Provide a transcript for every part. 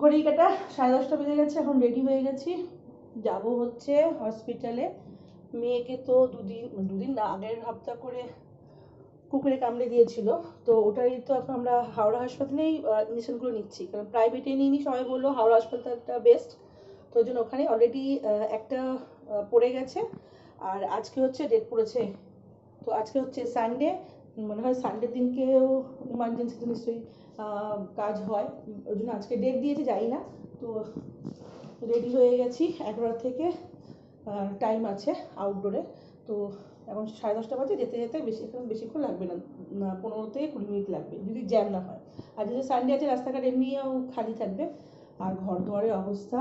ঘড়ি কাটা সাড়ে দশটা বেজে গেছে, এখন রেডি হয়ে গেছি। যাব হচ্ছে হসপিটালে মেয়েকে তো দুদিন দুদিন না, আগের হপ্তাহ করে কুকুরে কামড়ে দিয়েছিল। তো ওটাই তো এখন আমরা হাওড়া হাসপাতালেই ইঞ্জেকশনগুলো নিচ্ছি। কারণ প্রাইভেটে নিয়ে নিই সবাই বলল হাওড়া হাসপাতালটা বেস্ট তো ওই জন্য ওখানে অলরেডি একটা পড়ে গেছে। আর আজকে হচ্ছে ডেট পড়েছে। তো আজকে হচ্ছে সানডে মনে হয় সানডের দিনকেও ইমার্জেন্সিতে নিশ্চয়ই কাজ হয়। ওই জন্য আজকে ডেট দিয়েছে যাই না। তো রেডি হয়ে গেছি এগারোটা থেকে টাইম আছে আউটডোরে তো এখন সাড়ে দশটা বাজে, যেতে যেতে বেশি এখন বেশিক্ষণ লাগবে না। না, পনেরো থেকে কুড়ি মিনিট লাগবে, যদি জ্যাম না হয়। আর যদি সানডে আছে, রাস্তাঘাট এমনিও খালি থাকবে। আর ঘর দুয়ারের অবস্থা।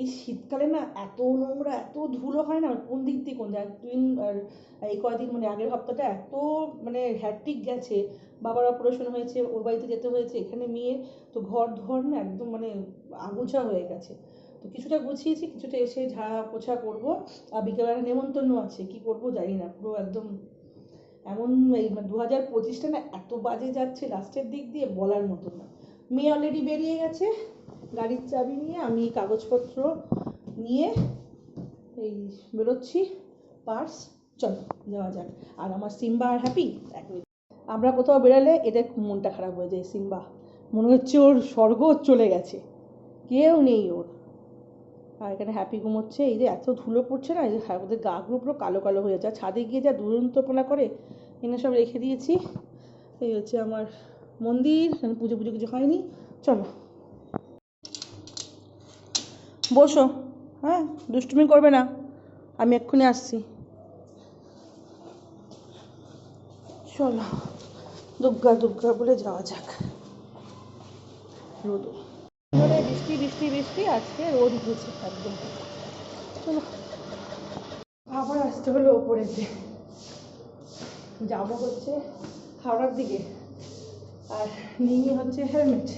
এই শীতকালে না এত নোংরা, এত ধুলো হয় না, কোন দিক দিয়ে কোন দিক দিন আর এই কয়দিন মানে আগের সপ্তাহটা এত মানে হ্যাট্রিক গেছে। বাবার অপারেশন হয়েছে, ওর বাড়িতে যেতে হয়েছে, এখানে মেয়ে। তো ঘর ধর না একদম মানে আগুছা হয়ে গেছে। তো কিছুটা গুছিয়েছি, কিছুটা এসে ঝাড়া পোছা করব। আর বিকেলবেলা নেমন্তন্ন আছে, কি করব জানি না, পুরো একদম এমন এই দু হাজার পঁচিশটা না এত বাজে যাচ্ছে, লাস্টের দিক দিয়ে বলার মতো না। মেয়ে অলরেডি বেরিয়ে গেছে। গাড়ির চাবি নিয়ে আমি কাগজপত্র নিয়ে এই বেরোচ্ছি। পার্স চলো যাওয়া যাক। আর আমার সিম্বা আর হ্যাপি এক মিনিট। আমরা কোথাও বেরালে এদের মনটা খারাপ হয়ে যায় সিম্বা। মনে হচ্ছে ওর স্বর্গ চলে গেছে। কেউ নেই ওর। আর এখানে হ্যাপি ঘুমোচ্ছে। এই যে এত ধুলো পড়ছে না এই যে হ্যাঁ, ওদের গাগুলো পুরো কালো কালো হয়ে যাচ্ছে। ছাদে গিয়ে যা দুরন্তপনা করে এনে সব রেখে দিয়েছি। এই হচ্ছে আমার মন্দির পুজো পুজো কিছু হয়নি চলো। বসো হ্যাঁ দুষ্টুমি করবে না, আমি এক্ষুনি আসছি। চলো, দুর্গা দুর্গা বলে যাওয়া যাক। রোদ। বৃষ্টি বৃষ্টি বৃষ্টি, আজকে রোদ উঠেছে একদম। চলো। আবার আসতে হলো ওপরেতে যাব হচ্ছে হাওড়ার দিকে। আর নিয়ে হচ্ছে হেলমেট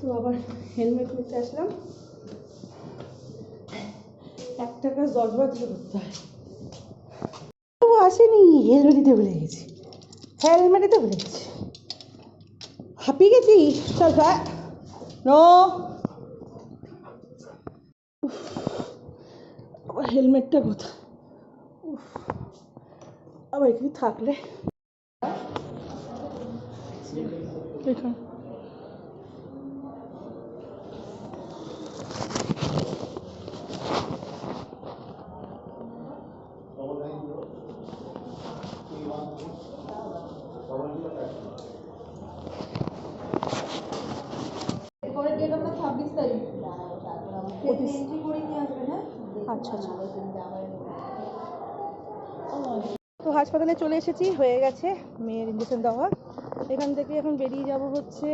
তো আবার হেলমেট নিতে আসলাম। এক টাকা বার করতে হয়। ও আসেনি হেলমেট দিতে ভুলে গেছি। হেলমেট দিতে ভুলে গেছি। হাঁপিয়ে গেছি, চল ভাই। নো। আবার হেলমেটটা কোথায়? আবার এখানে থাকলে। হ্যাঁ আচ্ছা আচ্ছা তো হাসপাতালে চলে এসেছি হয়ে গেছে মেয়ের ইঞ্জেকশন দেওয়া। এখান থেকে এখন বেরিয়ে যাব হচ্ছে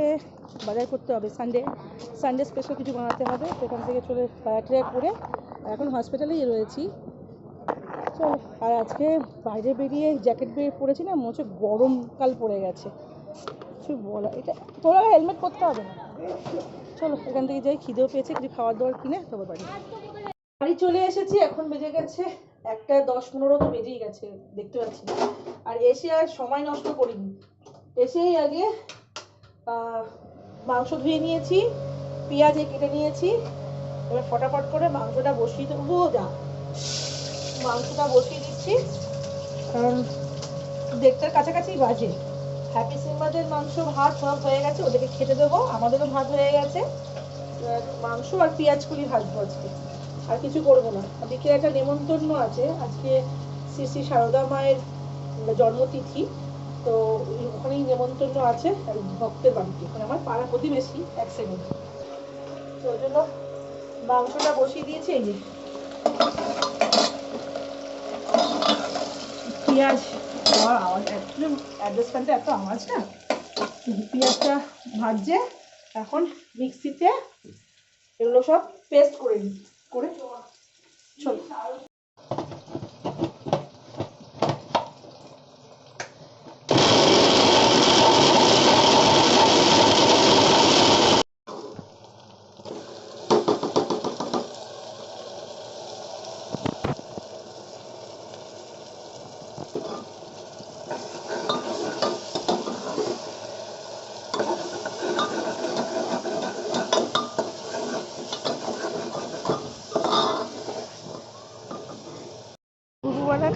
বাজার করতে হবে সানডে সানডে স্পেশাল কিছু বানাতে হবে, তো এখান থেকে চলে ট্রেক করে এখন হসপিটালেই রয়েছি। চলো, আর আজকে বাইরে বেরিয়ে জ্যাকেট বেরিয়ে পরেছি না, মনে হচ্ছে গরমকাল পড়ে গেছে। কিছু বলা, এটা, তোরা হেলমেট করতে হবে না? চলো, এখান থেকে যাই, খিদেও পেয়েছে, কিছু খাবার দাবার কিনে তবে বাড়ি। বাড়ি চলে এসেছি, এখন বেজে গেছে একটা দশ পনেরো, তো বেজেই গেছে, দেখতে পাচ্ছি আর এসে আর সময় নষ্ট করিনি। এসেই আগে মাংস ধুয়ে নিয়েছি, পেঁয়াজ কেটে নিয়েছি, এবার ফটাফট করে মাংসটা বসিয়ে দেবো। যা। মাংসটা বসিয়ে দিচ্ছি। কারণ দেড়টার কাছাকাছি বাজে। হ্যাপি সিম্বাদের মাংস ভাত সব হয়ে গেছে, ওদেরকে খেতে দেবো। আমাদেরও ভাত হয়ে গেছে। মাংস আর পেঁয়াজ কুলি ভাজবো আজকে। আর কিছু করব না। বিকেলে একটা নেমন্তন্ন আছে। আজকে শ্রী শ্রী সারদা মায়ের জন্মতিথি। তো ওখানেই নেমন্তন্ন আছে ভক্তের বাড়িতে। মানে আমার পাড়া প্রতিবেশী এক সেকেন্ড তো ওই জন্য মাংসটা বসিয়ে দিয়েছি এই যে। পেঁয়াজ, আমার আওয়াজ একদম অ্যাড্রেস ফ্যানটা এত আওয়াজ না। পেঁয়াজটা ভাজছে এখন মিক্সিতে এগুলো সব পেস্ট করে করে চলো।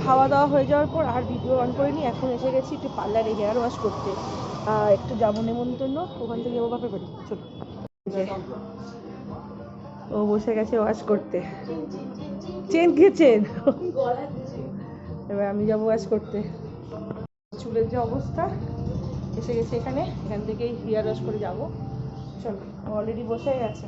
খাওয়া দাওয়া হয়ে যাওয়ার পর আর ভিডিও অন করিনি, এখন এসে গেছি একটু পার্লারে হেয়ার ওয়াশ করতে। একটু যাব নেমন্তন্ন, ওখান থেকে যাব বাপের বাড়ি চলো ও বসে গেছে ওয়াশ করতে। চেন কে চেন এবার আমি যাব ওয়াশ করতে। চুলের যে অবস্থা, এসে গেছে এখানে, এখান থেকেই হেয়ার ওয়াশ করে যাব। চলো অলরেডি বসে গেছে